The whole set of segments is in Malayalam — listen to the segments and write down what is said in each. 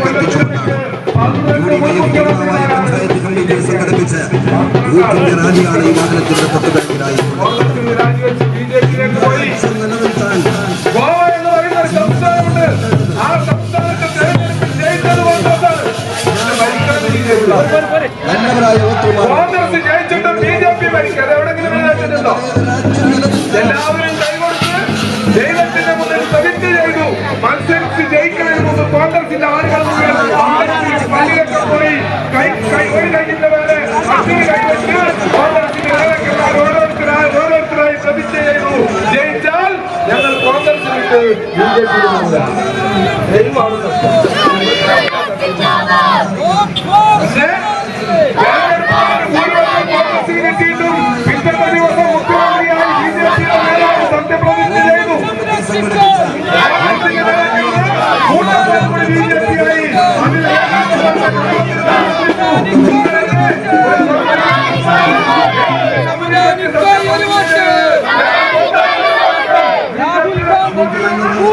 അഭ്യർത്ഥിച്ചുകൊണ്ടാണ് യൂണിയൻ പഞ്ചായത്ത് കമ്മിറ്റി സംഘടിപ്പിച്ച് യൂത്തിന്റെ റാലിയാണ് ഈ വാഹനത്തിന്റെ തൊട്ടുപിറകിലായി രാജിവെച്ച് ബി ജെ പിയിലേക്ക് പോയി നിലനിർത്താൻ നല്ലവരായ വോട്ടർമാർ കോൺഗ്രസ് ജയിച്ചിട്ട് ബി ജെ പി ഭരിക്കാതെ എവിടെങ്കിലും جي ڈی پی جي د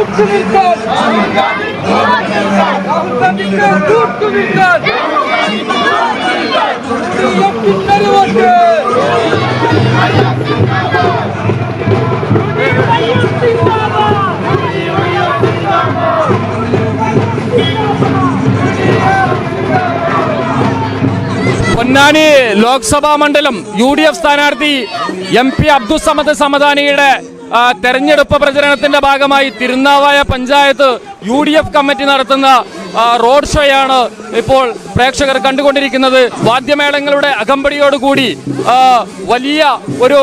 പക്ഷേ കോൺഗ്രസിന് കിട്ടിയിട്ടും പിറ്റത്തെ ദിവസം മുഖ്യമന്ത്രിയായി ബി ജെ പിയുടെ നേതാവ് സത്യപ്രതിജ്ഞ ചെയ്തു പൊന്നാനി ലോക്സഭാ മണ്ഡലം യു ഡി എഫ് സ്ഥാനാർത്ഥി എം പി അബ്ദുസമദ് സമദാനിയുടെ ആ, തെരഞ്ഞെടുപ്പ് പ്രചരണത്തിന്റെ ഭാഗമായി Tirunavaya panchayat U D F committee നടത്തുന്ന റോഡ് ഷോയാണ് ഇപ്പോൾ പ്രേക്ഷകർ കണ്ടുകൊണ്ടിരിക്കുന്നത്. വാദ്യമേളങ്ങളുടെ അകമ്പടിയോടുകൂടി വലിയ ഒരു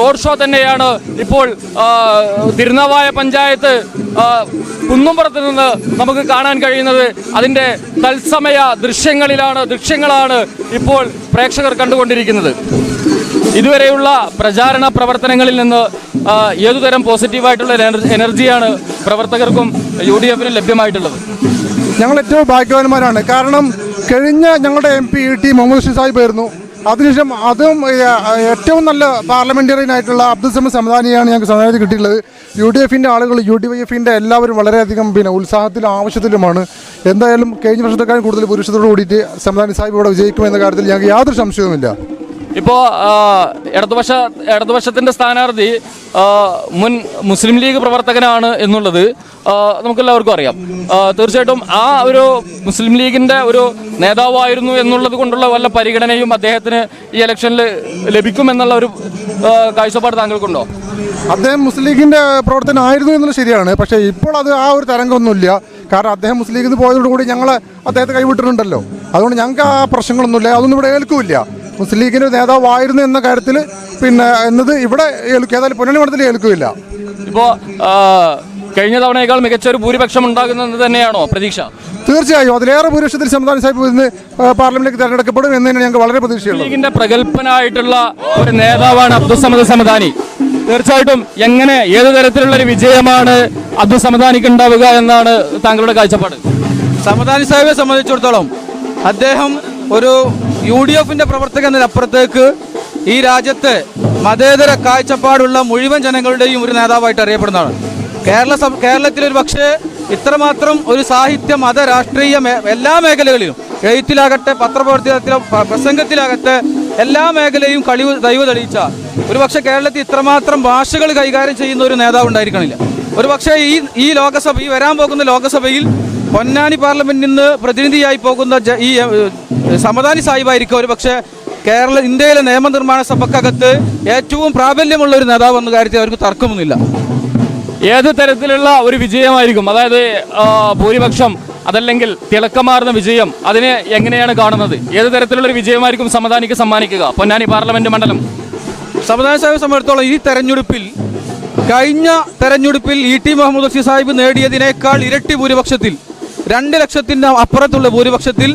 റോഡ് ഷോ തന്നെയാണ് ഇപ്പോൾ തിരുനാവായ പഞ്ചായത്ത് കുന്നുംപുറത്ത് നിന്ന് നമുക്ക് കാണാൻ കഴിയുന്നത്. അതിന്റെ തത്സമയ ദൃശ്യങ്ങളിലാണ് ദൃശ്യങ്ങളാണ് ഇപ്പോൾ പ്രേക്ഷകർ കണ്ടുകൊണ്ടിരിക്കുന്നത്. ഇതുവരെയുള്ള പ്രചാരണ പ്രവർത്തനങ്ങളിൽ നിന്ന് ഏതു ഏതുതരം പോസിറ്റീവായിട്ടുള്ള എനർ- എനർജിയാണ് പ്രവർത്തകർക്കും യു ഡി എഫിനും ലഭ്യമായിട്ടുള്ളത്? ഞങ്ങൾ ഏറ്റവും ഭാഗ്യവാന്മാരാണ്. കാരണം കഴിഞ്ഞ ഞങ്ങളുടെ M P T Muhammad Sahib ആയിരുന്നു. അതിനുശേഷം അതും ഏറ്റവും നല്ല പാർലമെന്ററിയൻ ആയിട്ടുള്ള അബ്ദുൽ സമദ് സമദാനിയാണ് ഞങ്ങൾക്ക് സ്ഥാനാർത്ഥി കിട്ടിയിട്ടുള്ളത്. യു ഡി എഫിന്റെ ആളുകൾ യു ഡി എഫിന്റെ എല്ലാവരും വളരെയധികം പിന്നെ ഉത്സാഹത്തിലും ആവശ്യത്തിലുമാണ്. എന്തായാലും കഴിഞ്ഞ വർഷത്തെക്കാളും കൂടുതൽ പുരുഷത്തോട് കൂടിയിട്ട് സമദാനി സാഹിബ് ഇവിടെ വിജയിക്കുമെന്ന കാര്യത്തിൽ ഞങ്ങൾക്ക് യാതൊരു സംശയവുമില്ല. ഇപ്പോൾ ഇടതുപക്ഷ ഇടതുപക്ഷത്തിന്റെ സ്ഥാനാർത്ഥി മുൻ മുസ്ലിം ലീഗ് പ്രവർത്തകനാണ് എന്നുള്ളത് നമുക്കെല്ലാവർക്കും അറിയാം. തീർച്ചയായിട്ടും ആ ഒരു മുസ്ലിം ലീഗിന്റെ ഒരു നേതാവായിരുന്നു എന്നുള്ളത് കൊണ്ടുള്ള വല്ല പരിഗണനയും അദ്ദേഹത്തിന് ഈ ഇലക്ഷനിൽ ലഭിക്കുമെന്നുള്ള ഒരു കാഴ്ചപ്പാട് താങ്കൾക്കുണ്ടോ? അദ്ദേഹം മുസ്ലിം ലീഗിന്റെ പ്രവർത്തനമായിരുന്നു എന്നുള്ളത് ശരിയാണ്. പക്ഷേ ഇപ്പോൾ അത് ആ ഒരു തരംഗമൊന്നുമില്ല. കാരണം അദ്ദേഹം മുസ്ലിം ലീഗിൽ പോയതോടുകൂടി ഞങ്ങൾ അദ്ദേഹത്തെ കൈവിട്ടിട്ടുണ്ടല്ലോ. അതുകൊണ്ട് ഞങ്ങൾക്ക് ആ പ്രശ്നങ്ങളൊന്നുമില്ല. അതൊന്നും ഇവിടെ ഏൽക്കില്ല. മുസ്ലിം ലീഗിന്റെ ഒരു നേതാവായിരുന്നു എന്ന കാര്യത്തിൽ പിന്നെ എന്നത് ഇവിടെ ഏൽക്കും. ഏതായാലും പൊന്നണി മണ്ഡലത്തിൽ ഏൽക്കില്ല. ഇപ്പോ കഴിഞ്ഞ തവണയേക്കാൾ മികച്ച ഒരു ഭൂരിപക്ഷം ഉണ്ടാകുന്നത് തന്നെയാണോ പ്രതീക്ഷ? തീർച്ചയായും. അതിലേറെ ഭൂരിപക്ഷത്തിൽ സമതാന സാഹിബ് ഇന്ന് പാർലമെന്റിലേക്ക് തെരഞ്ഞെടുക്കപ്പെടും എന്ന് തന്നെ ഞങ്ങൾക്ക് വളരെ പ്രതീക്ഷയുള്ളൂ. ലീഗിന്റെ പ്രഗത്ഭനായിട്ടുള്ള ഒരു നേതാവാണ് അബ്ദുസമദ് സമദാനി. തീർച്ചയായിട്ടും എങ്ങനെ ഏത് തരത്തിലുള്ള ഒരു വിജയമാണ് അബ്ദുൽ സമദാനിക്ക് ഉണ്ടാവുക എന്നാണ് താങ്കളുടെ കാഴ്ചപ്പാട്? സമദാനി സാഹിബെ സംബന്ധിച്ചിടത്തോളം അദ്ദേഹം ഒരു യു ഡി എഫിന്റെ പ്രവർത്തകൻ എന്നതിനപ്പുറത്തേക്ക് ഈ രാജ്യത്ത് മതേതര കാഴ്ചപ്പാടുള്ള മുഴുവൻ ജനങ്ങളുടെയും ഒരു നേതാവായിട്ട് അറിയപ്പെടുന്നതാണ്. കേരള കേരളത്തിൽ ഒരു പക്ഷേ ഇത്രമാത്രം ഒരു സാഹിത്യ മത രാഷ്ട്രീയ എല്ലാ മേഖലകളിലും എഴുത്തിലാകട്ടെ പത്രപ്രവർത്തനത്തിലോ പ്രസംഗത്തിലാകട്ടെ എല്ലാ മേഖലയും കഴിവ് ദൈവ തെളിയിച്ച ഒരു പക്ഷേ കേരളത്തിൽ ഇത്രമാത്രം ഭാഷകൾ കൈകാര്യം ചെയ്യുന്ന ഒരു നേതാവ് ഉണ്ടായിരിക്കണില്ല. ഒരു പക്ഷേ ഈ ഈ ലോകസഭ ഈ വരാൻ പോകുന്ന ലോകസഭയിൽ പൊന്നാനി പാർലമെന്റിൽ നിന്ന് പ്രതിനിധിയായി പോകുന്ന ഈ സമദാനി സാഹിബായിരിക്കും ഒരു പക്ഷേ കേരള ഇന്ത്യയിലെ നിയമനിർമ്മാണ സഭക്കകത്ത് ഏറ്റവും പ്രാബല്യമുള്ള ഒരു നേതാവ് എന്ന കാര്യത്തിൽ അവർക്ക് തർക്കമൊന്നുമില്ല. ഏത് തരത്തിലുള്ള ഒരു വിജയമായിരിക്കും? അതായത് ഭൂരിപക്ഷം അതല്ലെങ്കിൽ തിളക്കമാർന്ന വിജയം അതിനെ എങ്ങനെയാണ് കാണുന്നത്? ഏത് തരത്തിലുള്ള ഒരു വിജയമായിരിക്കും സമദാനിക്ക് സമ്മാനിക്കുക? പൊന്നാനി പാർലമെന്റ് മണ്ഡലം. സമദാനി സാഹിബ് സംബന്ധിച്ചിടത്തോളം ഈ തെരഞ്ഞെടുപ്പിൽ കഴിഞ്ഞ തെരഞ്ഞെടുപ്പിൽ ഇ ടി മുഹമ്മദ് ബഷീർ സാഹിബ് നേടിയതിനേക്കാൾ ഇരട്ടി ഭൂരിപക്ഷത്തിൽ രണ്ട് ലക്ഷത്തിന്റെ അപ്പുറത്തുള്ള ഭൂരിപക്ഷത്തിൽ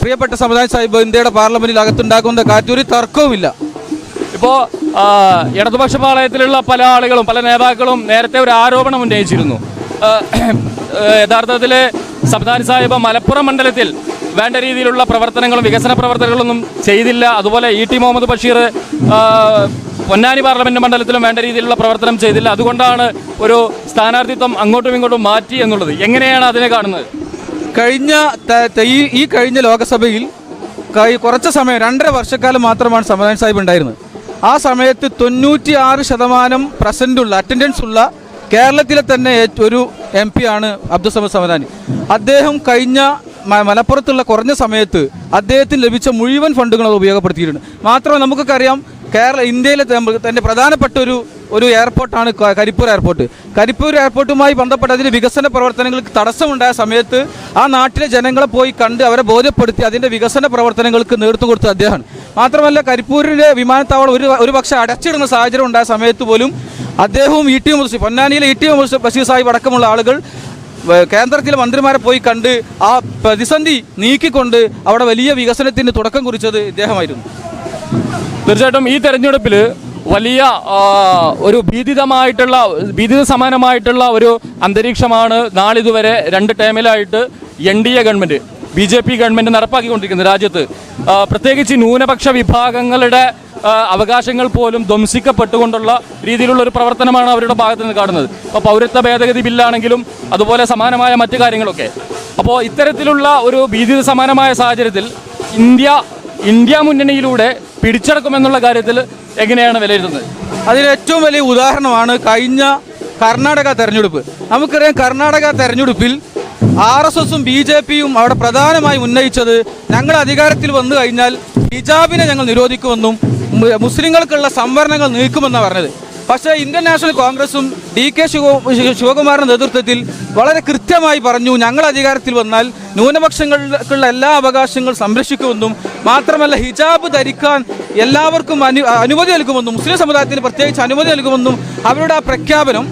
പ്രിയപ്പെട്ട സമുദായ സാഹിബ് ഇന്ത്യയുടെ പാർലമെന്റിൽ അകത്തുണ്ടാക്കുന്ന കാറ്റൊരു തർക്കവുമില്ല. ഇപ്പോ ഇടതുപക്ഷ പാളയത്തിലുള്ള പല ആളുകളും പല നേതാക്കളും നേരത്തെ ഒരു ആരോപണം ഉന്നയിച്ചിരുന്നു. യഥാർത്ഥത്തിൽ സംസ്ഥാന സാഹിബ് മലപ്പുറം മണ്ഡലത്തിൽ വേണ്ട രീതിയിലുള്ള പ്രവർത്തനങ്ങളും വികസന പ്രവർത്തനങ്ങളൊന്നും ചെയ്തില്ല. അതുപോലെ E T Muhammad Basheer Ponnani parliament മണ്ഡലത്തിലും വേണ്ട രീതിയിലുള്ള പ്രവർത്തനം ചെയ്തില്ല. അതുകൊണ്ടാണ് ഒരു സ്ഥാനാർത്ഥിത്വം അങ്ങോട്ടും ഇങ്ങോട്ടും മാറ്റി എന്നുള്ളത്. എങ്ങനെയാണ് അതിനെ കാണുന്നത്? കഴിഞ്ഞ ഈ കഴിഞ്ഞ ലോകസഭയിൽ കുറച്ച് സമയം രണ്ടര വർഷക്കാലം മാത്രമാണ് സമദാൻ സാഹിബ് ഉണ്ടായിരുന്നത്. ആ സമയത്ത് തൊണ്ണൂറ്റി ആറ് ശതമാനം പ്രസന്റ് ഉള്ള അറ്റൻഡൻസ് ഉള്ള കേരളത്തിലെ തന്നെ ഒരു എം പി ആണ് അബ്ദുൾ സമദ് സമദാനി. അദ്ദേഹം കഴിഞ്ഞ മലപ്പുറത്തുള്ള കുറഞ്ഞ സമയത്ത് അദ്ദേഹത്തിന് ലഭിച്ച മുഴുവൻ ഫണ്ടുകളും അത് ഉപയോഗപ്പെടുത്തിയിട്ടുണ്ട്. മാത്രമല്ല നമുക്കൊക്കെ അറിയാം കേരള ഇന്ത്യയിലെ തന്നെ പ്രധാനപ്പെട്ട ഒരു ഒരു എയർപോർട്ടാണ് കരിപ്പൂർ എയർപോർട്ട് കരിപ്പൂർ എയർപോർട്ടുമായി ബന്ധപ്പെട്ട അതിന്റെ വികസന പ്രവർത്തനങ്ങൾക്ക് തടസ്സമുണ്ടായ സമയത്ത് ആ നാട്ടിലെ ജനങ്ങളെ പോയി കണ്ട് അവരെ ബോധ്യപ്പെടുത്തി അതിന്റെ വികസന പ്രവർത്തനങ്ങൾക്ക് നേതൃത്വം കൊടുത്ത അദ്ദേഹമാണ് മാത്രമല്ല കരിപ്പൂരിലെ വിമാനത്താവളം ഒരു ഒരു പക്ഷേ അടച്ചിടുന്ന സാഹചര്യം ഉണ്ടായ സമയത്ത് പോലും അദ്ദേഹവും ഇ ടി മുസ്ലിം പൊന്നാനിയിലെ ഇ ടി മുസ്ലിം ബഷീർ സാഹിബ് അടക്കമുള്ള ആളുകൾ കേന്ദ്രത്തിലെ മന്ത്രിമാരെ പോയി കണ്ട് ആ പ്രതിസന്ധി നീക്കിക്കൊണ്ട് അവിടെ വലിയ വികസനത്തിന് തുടക്കം കുറിച്ചത് ഇദ്ദേഹമായിരുന്നു. തീർച്ചയായിട്ടും ഈ തെരഞ്ഞെടുപ്പിൽ വലിയ ഒരു ഭീതിതമായിട്ടുള്ള ഭീതിത സമാനമായിട്ടുള്ള ഒരു അന്തരീക്ഷമാണ് നാളിതുവരെ രണ്ട് ടൈമിലായിട്ട് N D A government B J P government നടപ്പാക്കിക്കൊണ്ടിരിക്കുന്നത് രാജ്യത്ത്. പ്രത്യേകിച്ച് ന്യൂനപക്ഷ വിഭാഗങ്ങളുടെ അവകാശങ്ങൾ പോലും ധ്വംസിക്കപ്പെട്ടുകൊണ്ടുള്ള രീതിയിലുള്ള ഒരു പ്രവർത്തനമാണ് അവരുടെ ഭാഗത്ത് നിന്ന് കാണുന്നത്. ഇപ്പോൾ പൗരത്വ ഭേദഗതി ബില്ലാണെങ്കിലും അതുപോലെ സമാനമായ മറ്റു കാര്യങ്ങളൊക്കെ. അപ്പോൾ ഇത്തരത്തിലുള്ള ഒരു ഭീതിത സമാനമായ സാഹചര്യത്തിൽ ഇന്ത്യ ഇന്ത്യ മുന്നണിയിലൂടെ പിടിച്ചടക്കുമെന്നുള്ള കാര്യത്തിൽ എങ്ങനെയാണ് വിലയിരുത്തുന്നത്? അതിന് ഏറ്റവും വലിയ ഉദാഹരണമാണ് കഴിഞ്ഞ കർണാടക തെരഞ്ഞെടുപ്പ്. നമുക്കറിയാം കർണാടക തെരഞ്ഞെടുപ്പിൽ ആർ എസ് എസും ബി ജെ പിയും അവിടെ പ്രധാനമായി ഉന്നയിച്ചത് ഞങ്ങൾ അധികാരത്തിൽ വന്നു കഴിഞ്ഞാൽ ഹിജാബിനെ ഞങ്ങൾ നിരോധിക്കുമെന്നും മുസ്ലിങ്ങൾക്കുള്ള സംവരണങ്ങൾ നീക്കുമെന്നാണ് പറഞ്ഞത്. പക്ഷേ ഇന്ത്യൻ നാഷണൽ കോൺഗ്രസും ഡി കെ ശിവ ശിവകുമാറിന്റെ നേതൃത്വത്തിൽ വളരെ കൃത്യമായി പറഞ്ഞു ഞങ്ങൾ അധികാരത്തിൽ വന്നാൽ ന്യൂനപക്ഷങ്ങൾക്കുള്ള എല്ലാ അവകാശങ്ങളും സംരക്ഷിക്കുമെന്നും മാത്രമല്ല ഹിജാബ് ധരിക്കാൻ എല്ലാവർക്കും അനു അനുമതി നൽകുമെന്നും മുസ്ലിം സമുദായത്തിന് പ്രത്യേകിച്ച് അനുമതി നൽകുമെന്നും അവരുടെ ആ പ്രഖ്യാപനം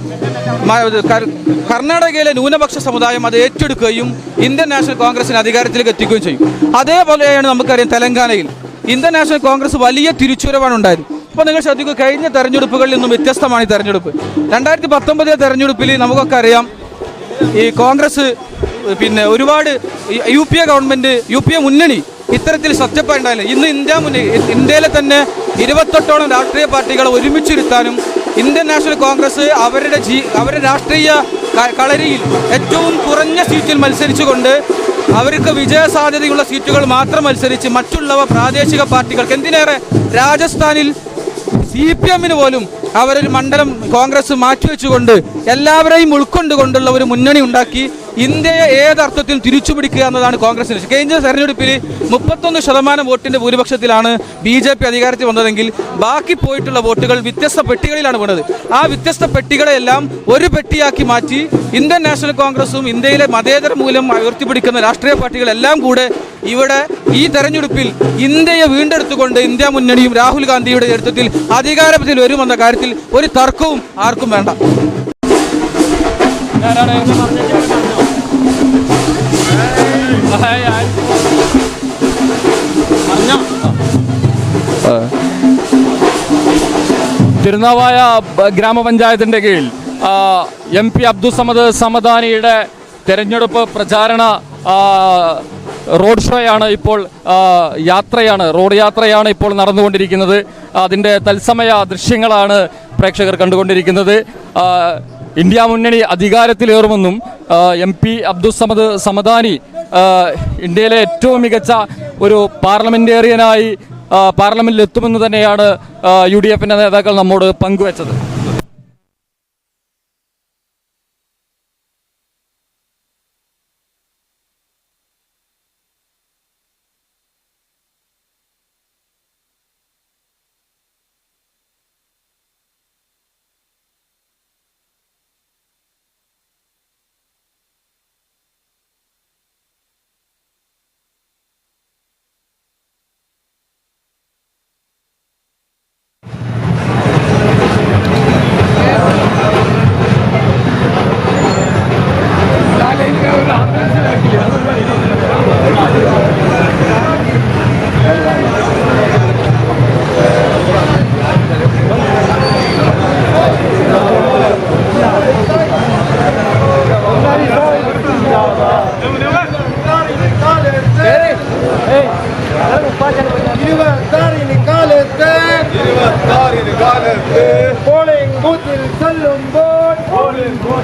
കർണാടകയിലെ ന്യൂനപക്ഷ സമുദായം അത് ഏറ്റെടുക്കുകയും ഇന്ത്യൻ നാഷണൽ കോൺഗ്രസിന് അധികാരത്തിലേക്ക് എത്തിക്കുകയും ചെയ്യും. അതേപോലെയാണ് നമുക്കറിയാം തെലങ്കാനയിൽ. ഇന്ത്യൻ നാഷണൽ കോൺഗ്രസ് വലിയ തിരിച്ചുവരവാണ് ഉണ്ടായത്. ഇപ്പോൾ നിങ്ങൾ ശ്രദ്ധിക്കുക കഴിഞ്ഞ തെരഞ്ഞെടുപ്പുകളിൽ നിന്നും വ്യത്യസ്തമാണ് ഈ തെരഞ്ഞെടുപ്പ്. രണ്ടായിരത്തി പത്തൊമ്പതിലെ തെരഞ്ഞെടുപ്പിൽ നമുക്കൊക്കെ അറിയാം ഈ കോൺഗ്രസ് പിന്നെ ഒരുപാട് U P A government U P A മുന്നണി ഇത്തരത്തിൽ സത്യപ്പാടുണ്ടായില്ല? ഇന്ന് ഇന്ത്യ മുന്നണി ഇന്ത്യയിലെ തന്നെ ഇരുപത്തെട്ടോളം രാഷ്ട്രീയ പാർട്ടികളെ ഒരുമിച്ചിരുത്താനും ഇന്ത്യൻ നാഷണൽ കോൺഗ്രസ് അവരുടെ ജീ അവരുടെ രാഷ്ട്രീയ കളരിയിൽ ഏറ്റവും കുറഞ്ഞ സീറ്റിൽ മത്സരിച്ചുകൊണ്ട് അവർക്ക് വിജയ സാധ്യതയുള്ള സീറ്റുകൾ മാത്രം മത്സരിച്ച് മറ്റുള്ളവ പ്രാദേശിക പാർട്ടികൾക്ക് എന്തിനേറെ? രാജസ്ഥാനിൽ സി പി എമ്മിന് പോലും അവരൊരു മണ്ഡലം കോൺഗ്രസ് മാറ്റിവെച്ചുകൊണ്ട് എല്ലാവരെയും ഉൾക്കൊണ്ടുകൊണ്ടുള്ള ഒരു മുന്നണി ഉണ്ടാക്കി ഇന്ത്യയെ ഏതർത്ഥത്തിൽ തിരിച്ചുപിടിക്കുക എന്നതാണ് കോൺഗ്രസിന് കഴിഞ്ഞ തെരഞ്ഞെടുപ്പിൽ മുപ്പത്തൊന്ന് ശതമാനം വോട്ടിന്റെ ഭൂരിപക്ഷത്തിലാണ് ബി ജെ പി അധികാരത്തിൽ വന്നതെങ്കിൽ ബാക്കി പോയിട്ടുള്ള വോട്ടുകൾ വ്യത്യസ്ത പെട്ടികളിലാണ് വീണത്. ആ വ്യത്യസ്ത പെട്ടികളെല്ലാം ഒരു പെട്ടിയാക്കി മാറ്റി ഇന്ത്യൻ നാഷണൽ കോൺഗ്രസും ഇന്ത്യയിലെ മതേതര മൂല്യം ഉയർത്തിപ്പിടിക്കുന്ന രാഷ്ട്രീയ പാർട്ടികളെല്ലാം കൂടെ ഇവിടെ ഈ തെരഞ്ഞെടുപ്പിൽ ഇന്ത്യയെ വീണ്ടെടുത്തുകൊണ്ട് ഇന്ത്യ മുന്നണിയും രാഹുൽ ഗാന്ധിയുടെ നേതൃത്വത്തിൽ അധികാരത്തിൽ വരുമെന്ന കാര്യത്തിൽ ഒരു തർക്കവും ആർക്കും വേണ്ട. തിരുനാവായ ഗ്രാമപഞ്ചായത്തിന്റെ കീഴിൽ എം പി അബ്ദുൾ സമദ് സമദാനിയുടെ തെരഞ്ഞെടുപ്പ് പ്രചാരണ റോഡ് ഷോയാണ് ഇപ്പോൾ യാത്രയാണ് റോഡ് യാത്രയാണ് ഇപ്പോൾ നടന്നുകൊണ്ടിരിക്കുന്നത്. അതിന്റെ തത്സമയ ദൃശ്യങ്ങളാണ് പ്രേക്ഷകർ കണ്ടുകൊണ്ടിരിക്കുന്നത്. ഇന്ത്യ മുന്നണി അധികാരത്തിലേറുമെന്നും എം പി അബ്ദുസമദ് സമദാനി ഇന്ത്യയിലെ ഏറ്റവും മികച്ച ഒരു പാർലമെന്റേറിയനായി പാർലമെന്റിലെത്തുമെന്ന് തന്നെയാണ് യു ഡി എഫിന്റെ നേതാക്കൾ നമ്മോട് പങ്കുവച്ചത്.